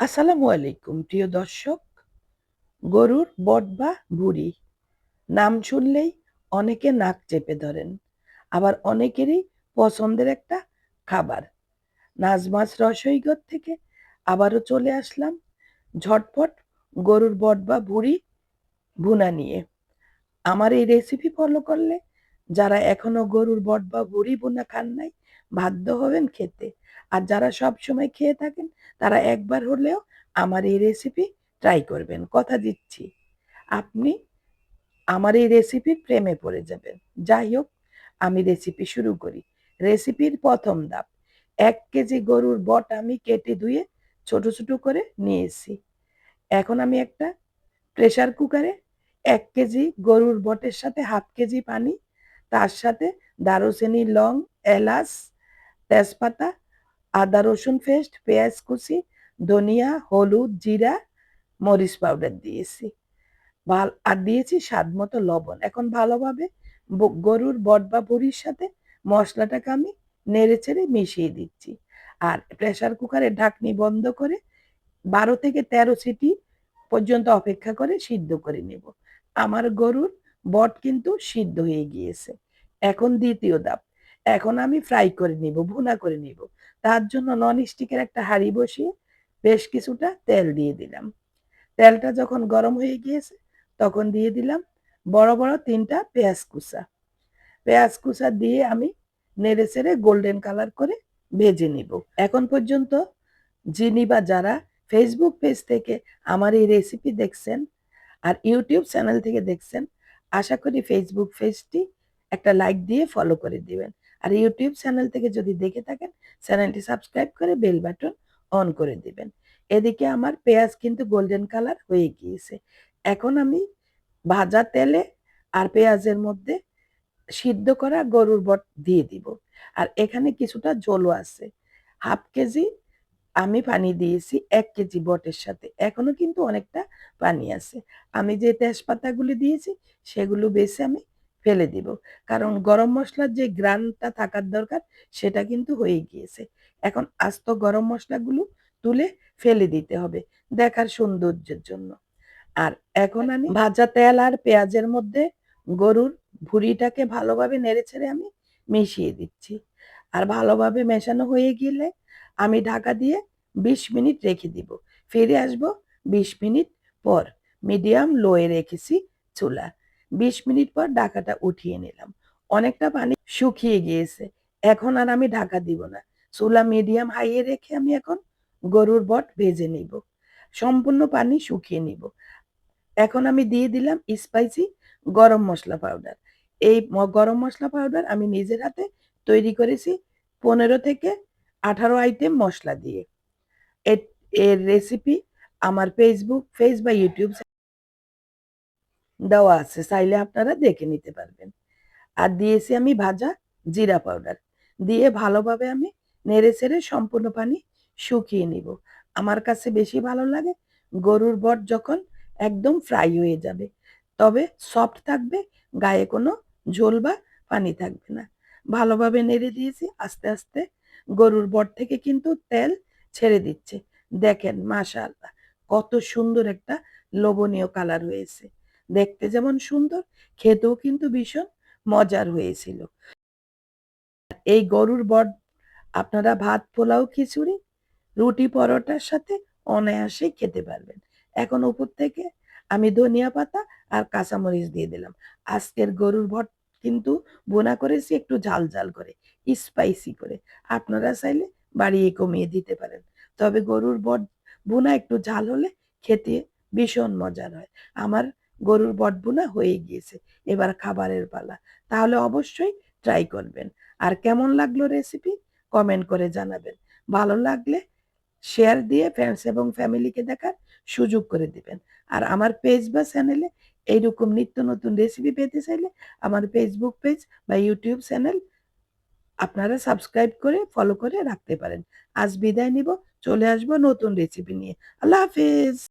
আসসালামু আলাইকুম, প্রিয় দর্শক। গরুর বট বা ভুড়ি, নাম শুনলেই অনেকে নাক চেপে ধরেন। আবার অনেকেরই পছন্দের একটা খাবার। নাজমাস রসইগর থেকে আবারও চলে আসলাম ঝটপট গরুর বট বা ভুড়ি ভুনা নিয়ে। আমার এই রেসিপি ফলো করলে যারা এখনও গরুর বট বা ভুড়ি বোনা খান নাই বাধ্য হবেন খেতে। আর যারা সব সময় খেয়ে থাকেন, তারা একবার হলেও আমার এই রেসিপি ট্রাই করবেন। কথা দিচ্ছি। আপনি আমার এই রেসিপির প্রেমে পড়ে যাবেন। যাই হোক, আমি রেসিপি শুরু করি। রেসিপির প্রথম ধাপ। এক কেজি গরুর বট আমি কেটে ধুয়ে ছোট ছোট করে নিয়েছি। এখন আমি একটা প্রেশার কুকারে এক কেজি গরুর বটের সাথে হাফ কেজি পানি, তার সাথে দারুচিনি লং, এলাচ তেজপাতা, আদা রসুন পেস্ট পেঁয়াজ কুচি, ধনিয়া, হলুদ, জিরা, মরিচ পাউডার দিয়েছি। ভালো আর দিয়েছি স্বাদ মতো লবণ। এখন ভালোভাবে গরুর বট বা বুড়ির সাথে মশলাটাকে আমি নেড়ে চেড়ে মিশিয়ে দিচ্ছি। আর প্রেশার কুকারের ঢাকনি বন্ধ করে বারো থেকে তেরো সিটি পর্যন্ত অপেক্ষা করে সিদ্ধ করে নেব। আমার গরুর বট কিন্তু সিদ্ধ হয়ে গিয়েছে। এখন দ্বিতীয় ধাপ। এখন আমি ফ্রাই করে নিব, ভুনা করে নিব। তার জন্য নন স্টিকের একটা হাঁড়ি বসিয়ে বেশ কিছুটা তেল দিয়ে দিলাম। তেলটা যখন গরম হয়ে গিয়েছে, তখন দিয়ে দিলাম বড় বড় তিনটা পেঁয়াজ কুচা। পেঁয়াজ কুচা দিয়ে আমি নেড়ে চেড়ে গোল্ডেন কালার করে ভেজে নিব। এখন পর্যন্ত যিনি বা যারা ফেসবুক পেজ থেকে আমার এই রেসিপি দেখছেন আর ইউটিউব চ্যানেল থেকে দেখছেন, আশা করি ফেসবুক পেজটি একটা লাইক দিয়ে ফলো করে দিবেন। আর ইউটিউব চ্যানেল থেকে যদি দেখে থাকেন চ্যানেলটি সাবস্ক্রাইব করে বেল বাটন অন করে দিবেন। এদিকে আমার পেঁয়াজ কিন্তু গোল্ডেন কালার হয়ে গিয়েছে। এখন আমি ভাজা তেলে আর পেঁয়াজের মধ্যে সিদ্ধ করা গরুর বট দিয়ে দিব। আর এখানে কিছুটা জলও আছে। হাফ কেজি আমি পানি দিয়েছি এক কেজি বটের সাথে। এখনও কিন্তু অনেকটা পানি আছে। আমি যে তেজপাতাগুলি দিয়েছি, সেগুলো বেছে আমি ফেলে দিব। কারণ গরম মশলার যে গ্রানটা থাকার দরকার, সেটা কিন্তু হয়ে গিয়েছে। এখন আস্ত গরম মশলাগুলো তুলে ফেলে দিতে হবে দেখার সৌন্দর্যের জন্য। আর এখন আমি ভাজা তেল আর পেঁয়াজের মধ্যে গরুর ভুড়িটাকে ভালোভাবে নেড়ে ছেড়ে আমি মিশিয়ে দিচ্ছি। আর ভালোভাবে মেশানো হয়ে গেলে আমি ঢাকা দিয়ে বিশ মিনিট রেখে দিব। ফিরে আসব বিশ মিনিট পর। মিডিয়াম লোয়ে রেখেছি চুলা। বিশ মিনিট পর ঢাকাটা উঠিয়ে নিলাম। অনেকটা পানি শুকিয়ে গিয়েছে। এখন আর আমি ঢাকা দিব না। চুলা মিডিয়াম হাইয়ে রেখে আমি এখন গরুর বট ভেজে নিব। সম্পূর্ণ পানি শুকিয়ে নিব। এখন আমি দিয়ে দিলাম স্পাইসি গরম মশলা পাউডার এই গরম মশলা পাউডার আমি নিজের হাতে তৈরি করেছি পনেরো থেকে আঠারো আইটেম মশলা দিয়ে। এর রেসিপি আমার ফেসবুক ফেস বা ইউটিউব দেওয়া আছে, চাইলে আপনারা দেখে নিতে পারবেন। আর দিয়েছি আমি ভাজা জিরা পাউডার। দিয়ে ভালোভাবে আমি নেড়ে চেড়ে সম্পূর্ণ পানি শুকিয়ে নিব। আমার কাছে বেশি ভালো লাগে গরুর বট যখন একদম ফ্রাই হয়ে যাবে। তবে সফট থাকবে, গায়ে কোনো ঝোল বা পানি থাকবে না। ভালোভাবে নেড়ে দিয়েছি, আস্তে আস্তে গরুর বট থেকে কিন্তু তেল ছেড়ে দিচ্ছে। দেখেন, মাশাআল্লাহ, কত সুন্দর একটা লোভনীয় কালার হয়েছে। দেখতে যেমন সুন্দর, খেতেও কিন্তু ভীষণ মজার হয়েছিল। এই গরুর বট, আপনারা ভাত, পোলাও, খিচুড়ি, রুটি, পরোটার সাথে অনায়াসে খেতে পারবেন। এখন উপর থেকে আমি ধনিয়া পাতা আর কাঁচামরিচ দিয়ে দিলাম। আজকের গরুর ভট কিন্তু বোনা করেছি একটু ঝাল ঝাল করে স্পাইসি করে। আপনারা চাইলে বাড়িয়ে কমিয়ে দিতে পারেন। তবে গরুর বট বোনা একটু ঝাল হলে খেতে ভীষণ মজার হয়। আমার গরুর বট বোনা হয়ে গিয়েছে। এবার খাবারের পালা। তাহলে অবশ্যই ট্রাই করবেন। আর কেমন লাগল রেসিপি কমেন্ট করে জানাবেন। ভালো লাগলে শেয়ার দিয়ে ফ্রেন্ডস এবং ফ্যামিলিকে দেখার সুযোগ করে দিবেন। আর আমার পেজ বা চ্যানেলে এইরকম নিত্য নতুন রেসিপি পেতে চাইলে আমার ফেসবুক পেজ বা ইউটিউব চ্যানেল আপনারা সাবস্ক্রাইব করে ফলো করে রাখতে পারেন। আজ বিদায় নিব। চলে আসব নতুন রেসিপি নিয়ে। আল্লাহ হাফিজ!